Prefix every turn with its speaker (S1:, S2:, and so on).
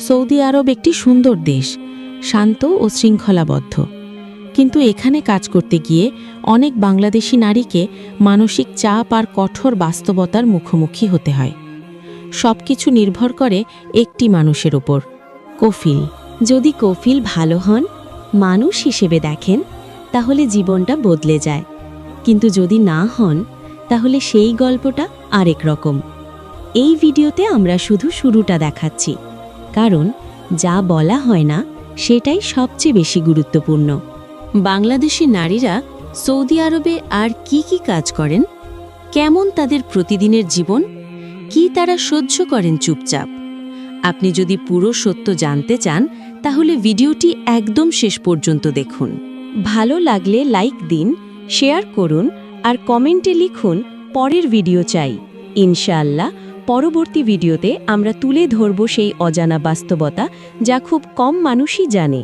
S1: Saudi আরব একটি সুন্দর দেশ, শান্ত ও শৃঙ্খলাবদ্ধ। কিন্তু এখানে কাজ করতে গিয়ে অনেক বাংলাদেশি নারীকে মানসিক চাপ আর কঠোর বাস্তবতার মুখোমুখি হতে হয়। সব কিছু নির্ভর করে একটি মানুষের ওপর কফিল,
S2: যদি কফিল ভালো হন, মানুষ হিসেবে দেখেন, তাহলে জীবনটা বদলে যায়। কিন্তু যদি না হন, তাহলে সেই গল্পটা আরেক রকম। এই ভিডিওতে আমরা শুধু শুরুটা দেখাচ্ছি। কারণ যা বলা হয় না, সেটাই সবচেয়ে বেশি গুরুত্বপূর্ণ। বাংলাদেশি নারীরা সৌদি আরবে আর কি কি কাজ করেন? কেমন তাদের প্রতিদিনের জীবন? কি তারা সহ্য করেন চুপচাপ? আপনি যদি পুরো সত্য জানতে চান, তাহলে ভিডিওটি একদম শেষ পর্যন্ত দেখুন। ভালো লাগলে লাইক দিন, শেয়ার করুন আর কমেন্টে লিখুন, পরের ভিডিও চাই। ইনশাআল্লাহ পরবর্তী ভিডিওতে আমরা তুলে ধরব সেই অজানা বাস্তবতা যা খুব কম মানুষই জানে।